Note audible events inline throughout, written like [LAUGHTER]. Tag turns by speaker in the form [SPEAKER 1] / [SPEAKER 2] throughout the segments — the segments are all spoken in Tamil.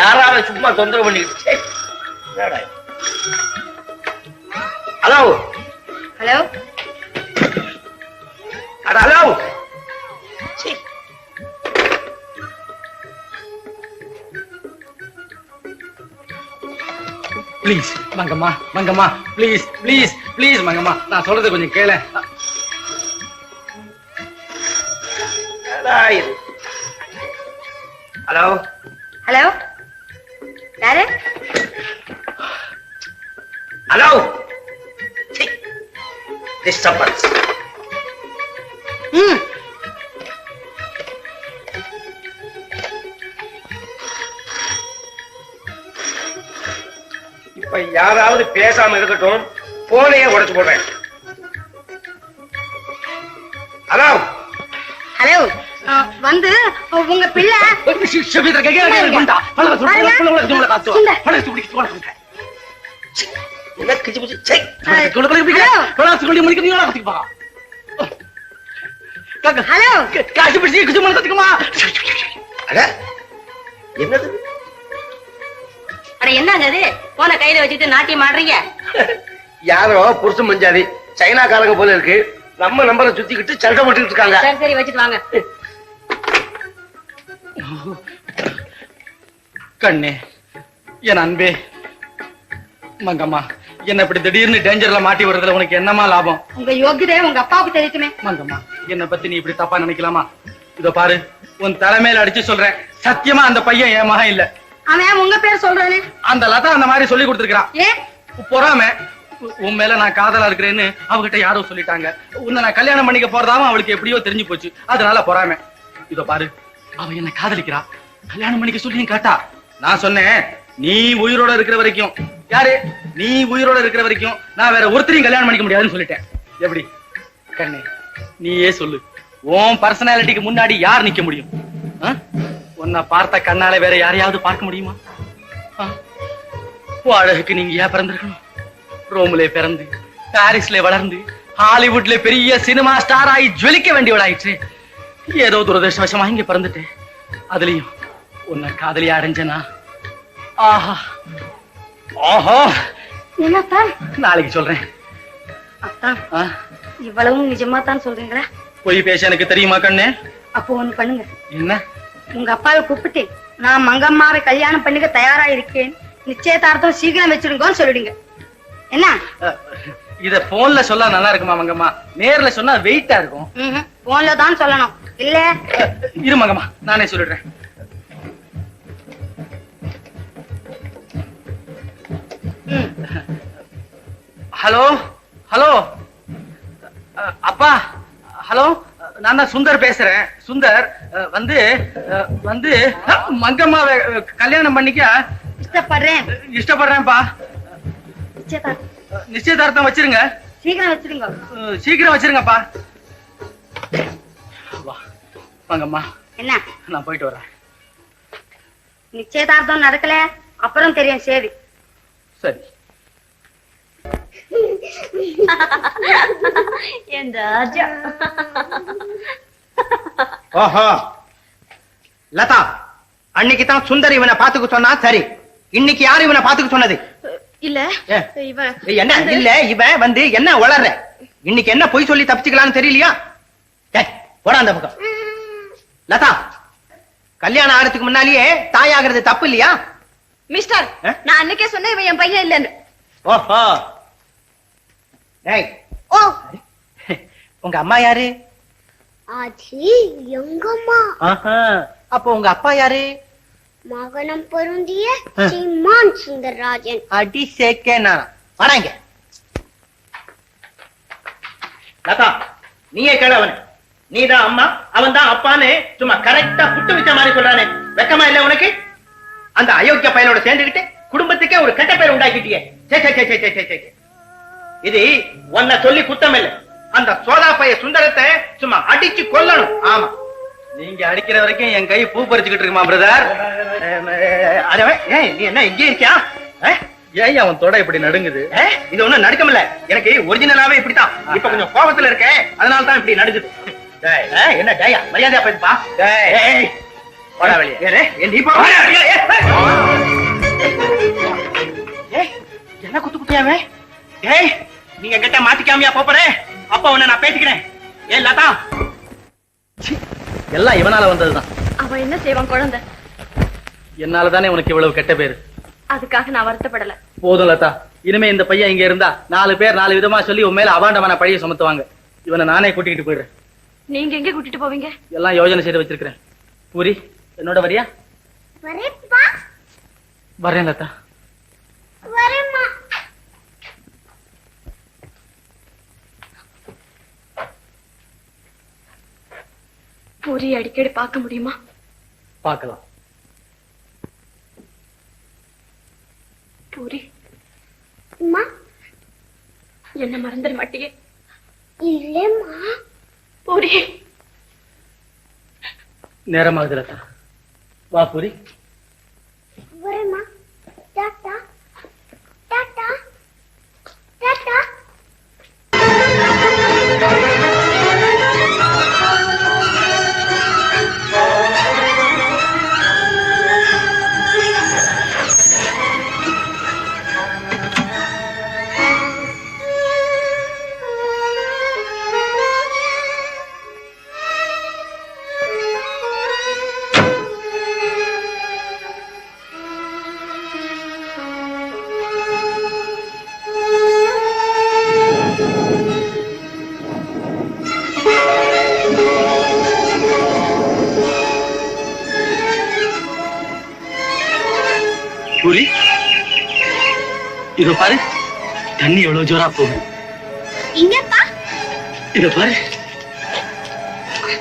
[SPEAKER 1] யாராவது சும்மா தொந்தரவு பண்ணிக்கிட்டு? ஹலோ?
[SPEAKER 2] ஹலோ?
[SPEAKER 1] அட hello.
[SPEAKER 3] Please Mangamma Mangamma please please please Mangamma. நான் சொல்றது கொஞ்சம் கேள.
[SPEAKER 1] ஹலோ?
[SPEAKER 2] ஹலோ? யாரு?
[SPEAKER 1] ஹலோ! டிஸ்டர்பன்ஸ்.
[SPEAKER 2] ம்.
[SPEAKER 1] இப்ப யாராவது பேசாம இருக்கட்டும் போனையே உடைச்சு போடுறேன். ஹலோ!
[SPEAKER 2] ஹலோ வந்து உங்க பிள்ளை?
[SPEAKER 1] என்ன கிச்சு பிச்சு? சே
[SPEAKER 2] ஹலோ.
[SPEAKER 1] அட என்னது?
[SPEAKER 2] அட என்னங்க அது? போன கையில வச்சுட்டு நாட்டியம் ஆடுறீங்க.
[SPEAKER 1] யாரோ புருஷன் மஞ்சாதி சைனாக்காரங்க போல இருக்கு. நம்ம நம்பரை சுத்திக்கிட்டு சண்டை போட்டுக்கிட்டு இருக்காங்க.
[SPEAKER 2] சரி சரி வச்சுட்டு வாங்க.
[SPEAKER 3] கண்ணே என் அன்பே. மங்கம்மா என்ன இப்படி திடீர்னு டேஞ்சர்ல மாட்டி வர்றதுல உனக்கு என்னமா லாபம்?
[SPEAKER 2] உங்க யோகியதை உங்க அப்பாவுக்கு தெரியுமே.
[SPEAKER 3] மங்கம்மா என்ன பத்தி நீ இப்படி தப்பா நினைக்கலாமா? இதோ பாரு உன் தலைமையில அடிச்சு சொல்றேன். சத்தியமா அந்த பையன் என் மகன் இல்ல.
[SPEAKER 2] அவன் உங்க பேர் சொல்றானே.
[SPEAKER 3] அந்த லதா அந்த மாதிரி சொல்லி கொடுத்துருக்கான்
[SPEAKER 2] ஏன்
[SPEAKER 3] பொறாம. உன் மேல நான் காதலா இருக்கிறேன்னு அவகிட்ட யாரோ சொல்லிட்டாங்க. உன்னை நான் கல்யாணம் பண்ணிக்க போறதாவும் அவளுக்கு எப்படியோ தெரிஞ்சு போச்சு. அதனால பொறாம. இதோ பாரு அவ என்ன காதலிக்கிறா. கல்யாணம் பண்ணிக்க சொல்லியும் கேட்டா. நான் சொன்னேன் நீ உயிரோட இருக்கிற வரைக்கும். யாரு? நீ உயிரோட இருக்கிற வரைக்கும் நான் வேற ஒருத்தரையும் கல்யாணம் பண்ணிக்க முடியாதுன்னு சொல்லிட்டேன். எப்படி? கண்ணே நீயே சொல்லு. உன் பர்சனாலிட்டிக்கு முன்னாடி யார் நிக்க முடியும்? ஆ? உன்னை பார்த்த கண்ணால வேற யாரையாவது பார்க்க முடியுமா? அழகுக்கு நீங்க ஏன் பிறந்திருக்கணும்? ரோம்ல பிறந்து பாரிஸ்ல வளர்ந்து ஹாலிவுட்ல பெரிய சினிமா ஸ்டார் ஆகி ஜொலிக்க வேண்டியவளாயிற்று. ஏதோ துரதிருஷ்டவசமா இங்க பிறந்துட்டேன். அதுலயும் உன்னை காதலியா அடைஞ்சனா? ஆஹா. ஆஹா.
[SPEAKER 2] என்னத்தான்
[SPEAKER 3] நாளைக்கு சொல்றேன்.
[SPEAKER 2] அத்தான்
[SPEAKER 3] ஆ?
[SPEAKER 2] இவ்வளவும் நிஜமா தான் சொல்றீங்களா?
[SPEAKER 3] பொய் பேச எனக்கு தெரியுமா கண்ணே?
[SPEAKER 2] அப்போ ஒண்ணு பண்ணுங்க.
[SPEAKER 3] என்ன?
[SPEAKER 2] உங்க அப்பாவை கூப்பிட்டு நான் மங்கம்மாவை கல்யாணம் பண்ணிக்க தயாரா இருக்கேன் நிச்சயதார்த்தம் சீக்கிரம் வச்சிருங்கன்னு சொல்லிடுங்க. என்ன?
[SPEAKER 3] அஹ், இத போன்ல சொல்ல நல்லா இருக்குமா மங்கம்மா? நேர்ல சொன்னா வெயிட்டா இருக்கும்.
[SPEAKER 2] போன்ல தான் சொல்லணும். இல்ல?
[SPEAKER 3] அஹ், இரு மங்கம்மா நானே சொல்லிடுறேன். Hello hello. அப்பா ஹலோ. நான் தான் சுந்தர் பேசுறேன். சுந்தர் வந்து வந்து அஹ், கல்யாணம் பண்ணிக்க
[SPEAKER 2] இஷ்டப்படுறேன்.
[SPEAKER 3] இஷ்டப்படுறேன்ப்பா.
[SPEAKER 2] நிச்சயதார்த்தம்.
[SPEAKER 3] வச்சிருங்க.
[SPEAKER 2] சீக்கிரம் வச்சிருங்க.
[SPEAKER 3] சீக்கிரம் வச்சிருங்கப்பா. வா வாங்கம்மா
[SPEAKER 2] என்ன?
[SPEAKER 3] நான் போயிட்டு வரேன்.
[SPEAKER 2] நிச்சயதார்த்தம் நடக்கல. அப்புறம் தெரியும் சரி
[SPEAKER 3] சரி. [LAUGHS]
[SPEAKER 2] என் ராஜா?
[SPEAKER 4] ஓஹோ லதா அன்னைக்கு தான் சுந்தர் இவனை பாத்துக்க சொன்னா சரி. இன்னைக்கு யாரு இவனை பாத்துக்க சொன்னது?
[SPEAKER 2] இல்ல.
[SPEAKER 4] ஏ,
[SPEAKER 2] இவ.
[SPEAKER 4] ஏய், என்ன? இல்ல இவன் வந்து என்ன வளர்ற? இன்னைக்கு என்ன பொய் சொல்லி தப்பிச்சுக்கலாம்னு தெரியலையா? போடா அந்த பக்கம். லதா கல்யாணம் ஆகிறதுக்கு முன்னாலேயே தாயாகிறது தப்பு இல்லையா?
[SPEAKER 2] மிஸ்டர்? நான் அன்னைக்கே சொன்னேன் இவன் என் பையன் இல்லன்னு.
[SPEAKER 4] ஓஹோ. டேய்
[SPEAKER 2] ஓ. [LAUGHS]
[SPEAKER 4] உங்க அம்மா யாரு?
[SPEAKER 5] அது எங்கம்மா
[SPEAKER 4] ஆஹா, அப்போ உங்க அப்பா யாரு?
[SPEAKER 5] மகனம் பொருந்திய. சீமான் சுந்தரராஜன்.
[SPEAKER 4] அடி சேக்கேனா வராங்க. லதா நீயே கேள அவன். நீதான் அம்மா அவன் தான் அப்பான்னு சும்மா கரெக்டா புட்டு வச்ச மாதிரி சொல்றானே. வெக்கமா இல்ல உனக்கு? அந்த அயோக்கிய பையனோட சேர்ந்துகிட்டு குடும்பத்துக்கே ஒரு கெட்ட பேர் உண்டாக்கிட்டியே. சே சே சே சே, சே சே. இது உன்னை சொல்லி குத்தம் இல்லை அந்த சோதா பைய சுந்தரத்தை சும்மா அடிச்சு கொல்லணும். ஆமா.
[SPEAKER 3] நீங்க அடிக்கிற வரைக்கும் என் கை பூ பறிச்சுக்கிட்டு இருக்குமா பிரதர்
[SPEAKER 4] நீ என்ன இங்கே இருக்கியா?
[SPEAKER 3] ஏன் அவன் தொட இப்படி நடுங்குது?
[SPEAKER 4] இது ஒண்ணும் நடுக்கமில்ல. எனக்கு ஒரிஜினலாவே இப்படித்தான். இப்ப கொஞ்சம் கோபத்துல இருக்கேன் அதனால தான் இப்படி நடுக்குது என்ன டேயா மரியாதையா போயிருப்பா போடா வெளியே. நீ போ. என்ன குத்து குத்தியாவே ஏய் நீங்க கிட்ட மாட்டிக்காமையா போறே அப்ப உன்னை நான் பேசிக்கிறேன். ஏன் லதா.
[SPEAKER 3] எல்லாம் இவனால வந்ததுதான்.
[SPEAKER 6] அவன் என்ன செய்வான் குழந்தை?
[SPEAKER 3] என்னால தானே உனக்கு இவ்வளவு கெட்ட பேரு?
[SPEAKER 6] அதுக்காக நான் வருத்தப்படல.
[SPEAKER 3] போதும் லதா. இனிமே இந்த பையன் இங்க இருந்தா நாலு பேர் நாலு விதமா சொல்லி உன் மேல அபாண்டமான பழிய சுமத்துவாங்க. இவனை நானே கூட்டிக்கிட்டு போயிடுறேன்.
[SPEAKER 6] நீங்க எங்க கூட்டிட்டு போவீங்க?
[SPEAKER 3] எல்லாம் யோஜனை செய்து வச்சிருக்கிறேன். பூரி என்னோட வரியா? வரேன் லதா.
[SPEAKER 6] பூரி அடிக்கடி பார்க்க முடியுமா?
[SPEAKER 3] பார்க்கலாம்.
[SPEAKER 6] பூரி.
[SPEAKER 5] அம்மா
[SPEAKER 6] என்ன மறந்துட மாட்டியே.
[SPEAKER 5] இல்லம்மா.
[SPEAKER 6] பூரி.
[SPEAKER 3] நேரமாகுது லதா. வா பூரி. பூரி இதோ பாரு தண்ணி எவ்வளவு ஜோரா போகுது.
[SPEAKER 5] இங்கப்பா.
[SPEAKER 3] இத பாரு.
[SPEAKER 5] போய்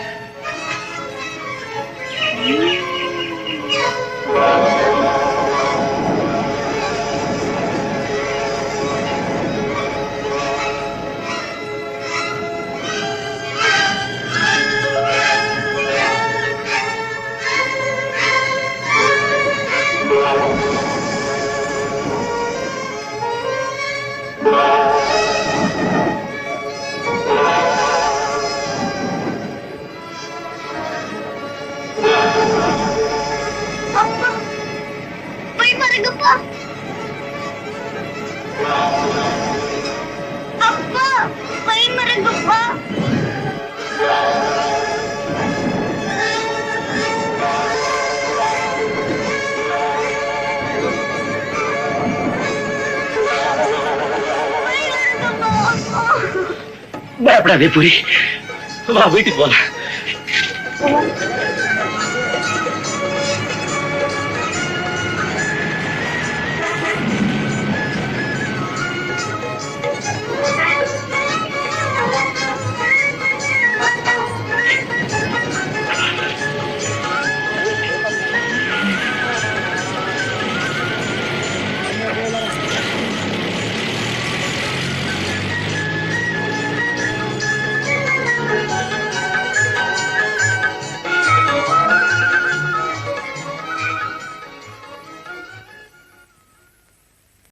[SPEAKER 3] பயப்படாதே பூரி வா வீட்டுக்கு போலாம்